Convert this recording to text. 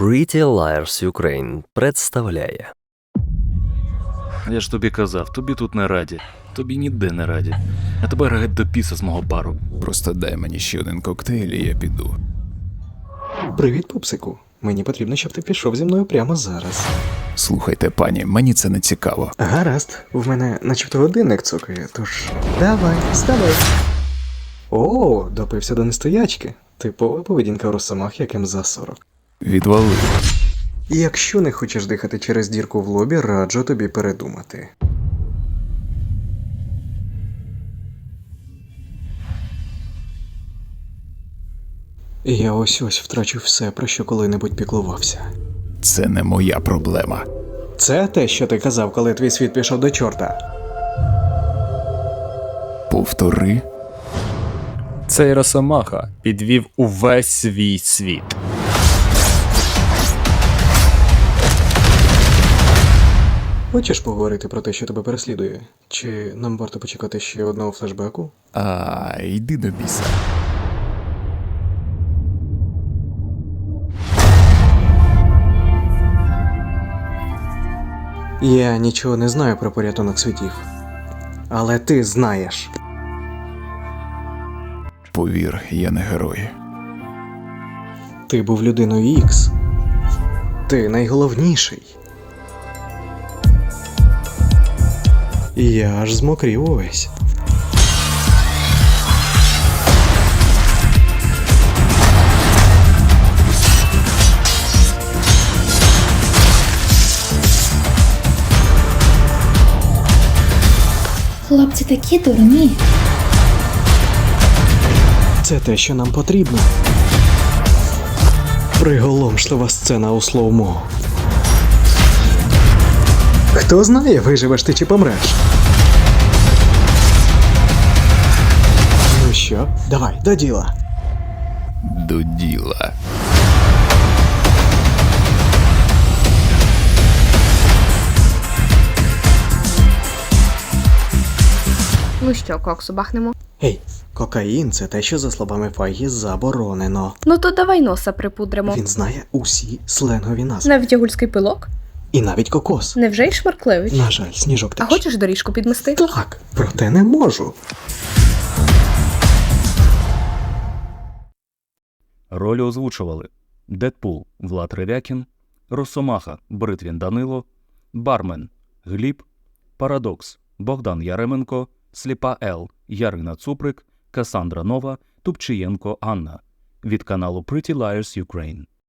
Pretty Liars Ukraine представляє Я ж тобі казав, тобі тут не раді, тобі ніде не раді. А тебе геть до піса з мого бару. Просто дай мені ще один коктейль, і я піду. Привіт, пупсику. Мені потрібно, щоб ти пішов зі мною прямо зараз. Слухайте, пані, мені це не цікаво. Гаразд, в мене начебто годинник цокає, тож. Давай, вставай. О, допився до нестоячки. Типова поведінка росомах, яким за 40. Відвали. Якщо не хочеш дихати через дірку в лобі, раджу тобі передумати. Я ось ось втрачу все, про що коли-небудь піклувався. Це не моя проблема. Це те, що ти казав, коли твій світ пішов до чорта. Повтори. Цей Росомаха підвів увесь свій світ. Хочеш поговорити про те, що тебе переслідує? Чи нам варто почекати ще одного флешбеку? А, йди до біса. Я нічого не знаю про порятунок світів. Але ти знаєш. Повір, я не герой. Ти був людиною Ікс. Ти найголовніший. Я аж змокрів увесь. Хлопці такі дурні. Це те, що нам потрібно. Приголомшлива сцена у слоумо. Хто знає, виживеш ти чи помреш. Ну що, давай, до діла. До діла. Ну що, коксу бахнемо? Ей, кокаїн це те, що за словами Файгі заборонено. Ну то давай носа припудримо. Він знає усі сленгові назви. Навіть ягульський пилок? І навіть кокос. Невже й шмарклевич? На жаль, сніжок А хочеш доріжку підмести? Так, проте не можу. Ролі озвучували Дедпул Влад Ревякін, Росомаха Бритвін Данило, Бармен Гліб, Парадокс Богдан Яременко, Сліпа Ел Ярина Цуприк, Касандра Нова, Тупчиєнко Анна від каналу Pretty Liars Ukraine.